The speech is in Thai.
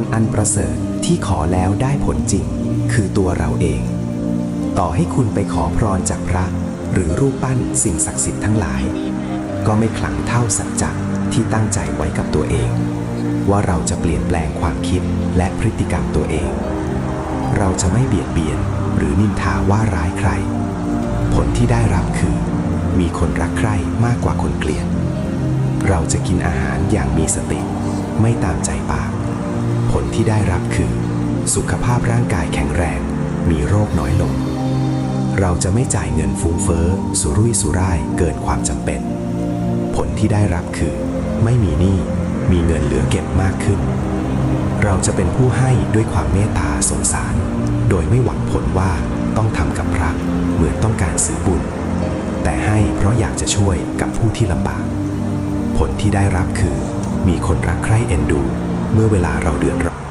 รอันประเสริฐที่ขอแล้วได้ผลจริง คือตัวเราเอง ต่อให้คุณไปขอพรจากพระ หรือรูปปั้นสิ่งศักดิ์สิทธิ์ทั้งหลาย ก็ไม่ขลังเท่าสัจจะที่ตั้งใจไว้กับตัวเอง ว่าเราจะเปลี่ยนแปลงความคิดและพฤติกรรมตัวเอง เราจะไม่เบียดเบียนหรือนินทาว่าร้ายใคร ผลที่ได้รับคือ มีคนรักใคร่มากกว่าคนเกลียด เราจะกินอาหารอย่างมีสติ ไม่ตามใจปาก ผลที่ได้รับคือ สุขภาพร่างกายแข็งแรง มีโรคน้อยลง เราจะไม่จ่ายเงินฟุ้งเฟ้อ สุรุ่ยสุร่ายเกินความจำเป็น ผลที่ได้รับคือ ไม่มีหนี้มีเงินเหลือเก็บมากขึ้น เราจะเป็นผู้ให้ด้วยความเมตตาสงสาร โดยไม่หวังผลว่าต้องทำกับพระเหมือนต้องการซื้อบุญ แต่ให้เพราะอยากจะช่วยกับผู้ที่ลำบาก ผลที่ได้รับคือ มีคนรักใคร่เอ็นดู เมื่อเวลาเราเดือดร้อน